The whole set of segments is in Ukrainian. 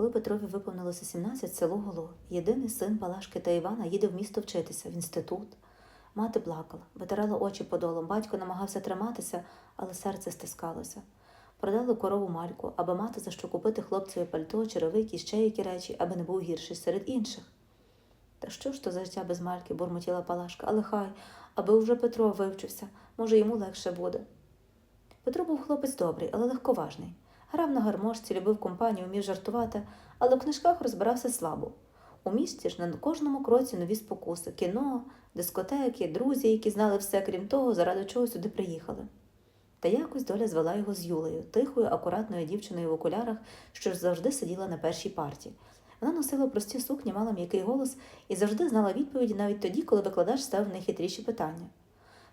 Коли Петрові виповнилося 17, село Голо. Єдиний син Палашки та Івана їде в місто вчитися, в інститут. Мати плакала, витирала очі подолом. Батько намагався триматися, але серце стискалося. Продали корову мальку, аби мати за що купити хлопцеві пальто, черевики ще які речі, аби не був гірший серед інших. Та що ж то за життя без мальки, бурмотіла Палашка, але хай, аби уже Петро вивчився, може, йому легше буде. Петро був хлопець добрий, але легковажний. Грав на гармошці, любив компанію, вмів жартувати, але в книжках розбирався слабо. У місті ж на кожному кроці нові спокуси, кіно, дискотеки, друзі, які знали все, крім того, заради чого сюди приїхали. Та якось доля звела його з Юлею, тихою, акуратною дівчиною в окулярах, що ж завжди сиділа на першій парті. Вона носила прості сукні, мала м'який голос і завжди знала відповіді навіть тоді, коли викладач ставив найхитріші питання.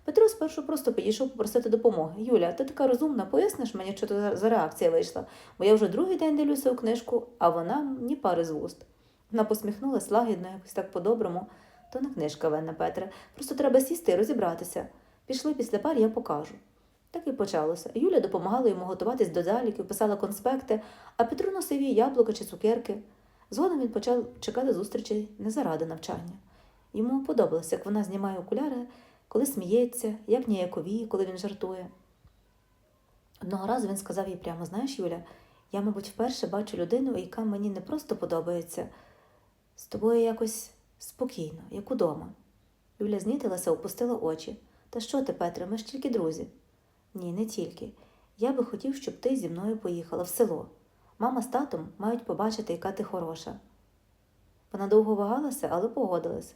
Петро спершу просто підійшов попросити допомоги. Юля, ти така розумна, поясниш мені, що то за реакція вийшла, бо я вже другий день дивлюся у книжку, а вона ні пари з вуст. Вона посміхнулась лагідно, якось так по-доброму. То не книжка, Венна Петре. Просто треба сісти і розібратися. Пішли після пар, я покажу. Так і почалося. Юля допомагала йому готуватись до заліків, писала конспекти, а Петро носив їй яблука чи цукерки. Згодом він почав чекати зустрічей не заради навчання. Йому подобалося, як вона знімає окуляри, коли сміється, як ніяковіє, коли він жартує. Одного разу він сказав їй прямо: знаєш, Юля, я, мабуть, вперше бачу людину, яка мені не просто подобається, з тобою якось спокійно, як удома. Юля знітилася, опустила очі. Та що ти, Петре, ми ж тільки друзі. Ні, не тільки. Я би хотів, щоб ти зі мною поїхала в село. Мама з татом мають побачити, яка ти хороша. Вона довго вагалася, але погодилась.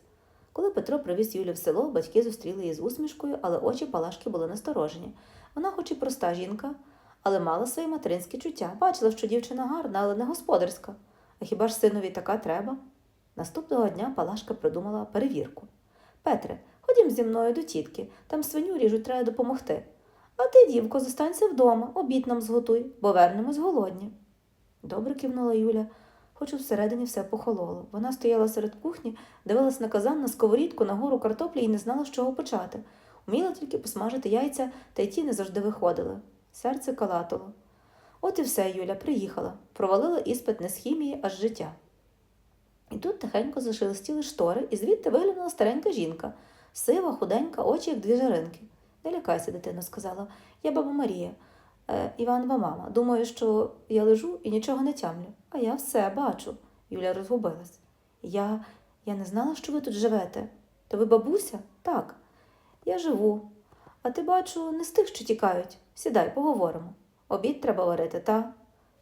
Коли Петро привіз Юлю в село, батьки зустріли її з усмішкою, але очі Палашки були насторожені. Вона, хоч і проста жінка, але мала свої материнські чуття. Бачила, що дівчина гарна, але не господарська. А хіба ж синові така треба? Наступного дня Палашка придумала перевірку. Петре, ходім зі мною до тітки, там свиню ріжуть, треба допомогти. А ти, дівко, зостанься вдома, обід нам зготуй, бо вернемось голодні. Добре кивнула Юля, хоч всередині все похололо. Вона стояла серед кухні, дивилась на казан, на сковорідку, на гору картоплі і не знала, з чого почати. Уміла тільки посмажити яйця, та й ті не завжди виходили. Серце калатало. От і все, Юля приїхала, провалила іспит не з хімії, а з життя. І тут тихенько зашелестіли штори, і звідти виглянула старенька жінка, сива, худенька, очі, як дві жаринки. Не лякайся, дитино, сказала. Я баба Марія, Іванова мама. Думаю, що я лежу і нічого не тямлю. А я все бачу. Юля розгубилась. Я я не знала, що ви тут живете. То ви бабуся? Так. Я живу. А ти, бачу, не з тих, що тікають. Сідай, поговоримо. Обід треба варити, та?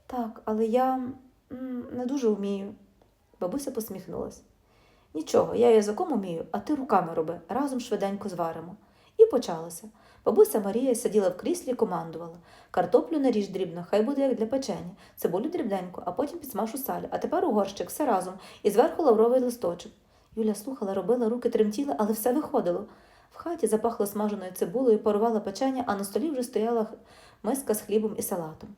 Так, але я м, не дуже вмію. Бабуся посміхнулась. Нічого, я язиком умію, а ти руками роби, разом швиденько зваримо. І почалося. Бабуся Марія сиділа в кріслі і командувала. Картоплю наріж дрібно, хай буде як для печення, цибулю дрібненько, а потім підсмаж у салі, а тепер у горщик, все разом, і зверху лавровий листочок. Юля слухала, робила, руки тремтіли, але все виходило. В хаті запахло смаженою цибулею, порувала печення, а на столі вже стояла миска з хлібом і салатом.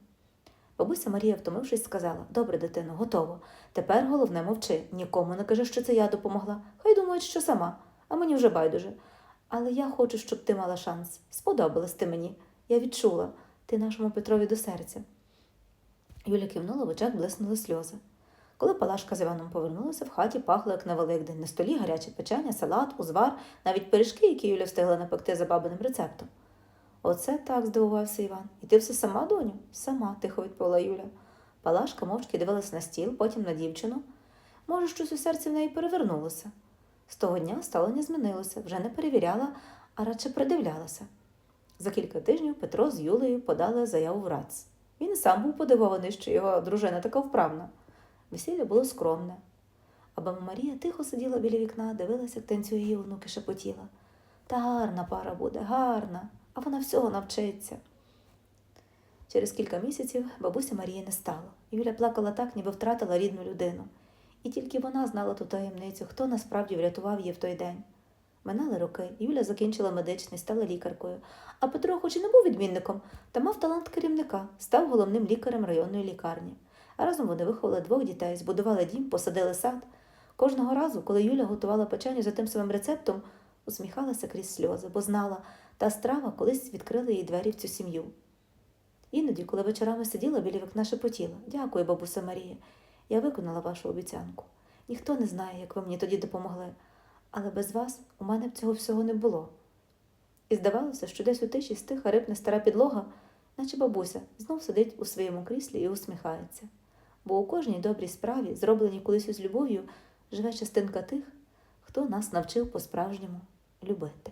Бабуся Марія, втомившись, сказала Добре, дитино, готово. Тепер головне мовчи. Нікому не кажи, що це я допомогла. Хай думають, що сама, а мені вже байдуже. Але я хочу, щоб ти мала шанс. Сподобалась ти мені. Я відчула, ти нашому Петрові до серця. Юля кивнула, в очах блиснули сльози. Коли Палашка з Іваном повернулася, в хаті пахло, як на Великдень. На столі гаряче печення, салат, узвар, навіть пиріжки, які Юля встигла напекти за бабиним рецептом. Оце так здивувався Іван. І ти все сама, доню? Сама, тихо відповіла Юля. Палашка мовчки дивилась на стіл, потім на дівчину. Може, щось у серці в неї перевернулося. З того дня ставлення змінилося, вже не перевіряла, а радше придивлялася. За кілька тижнів Петро з Юлею подали заяву в РАЦ. Він і сам був подивований, що його дружина така вправна. Весілля було скромне. А баба Марія тихо сиділа біля вікна, дивилася, як танцює її онуки шепотіла. Та гарна пара буде, гарна, а вона всього навчиться. Через кілька місяців бабуся Марії не стало. Юля плакала так, ніби втратила рідну людину. І тільки вона знала ту таємницю, хто насправді врятував її в той день. Минали роки, Юля закінчила медичний, стала лікаркою. А Петро, хоч і не був відмінником, та мав талант керівника, став головним лікарем районної лікарні. А разом вони виховали двох дітей, збудували дім, посадили сад. Кожного разу, коли Юля готувала печеню за тим самим рецептом, усміхалася крізь сльози, бо знала, та страва колись відкрила їй двері в цю сім'ю. Іноді, коли вечорами сиділа біля вікна шепотіла Дякую, бабуся Марія. Я виконала вашу обіцянку. Ніхто не знає, як ви мені тоді допомогли, але без вас у мене б цього всього не було. І здавалося, що десь у тиші стиха рипне стара підлога, наче бабуся знов сидить у своєму кріслі і усміхається. Бо у кожній добрій справі, зробленій колись із любов'ю, живе частинка тих, хто нас навчив по-справжньому любити.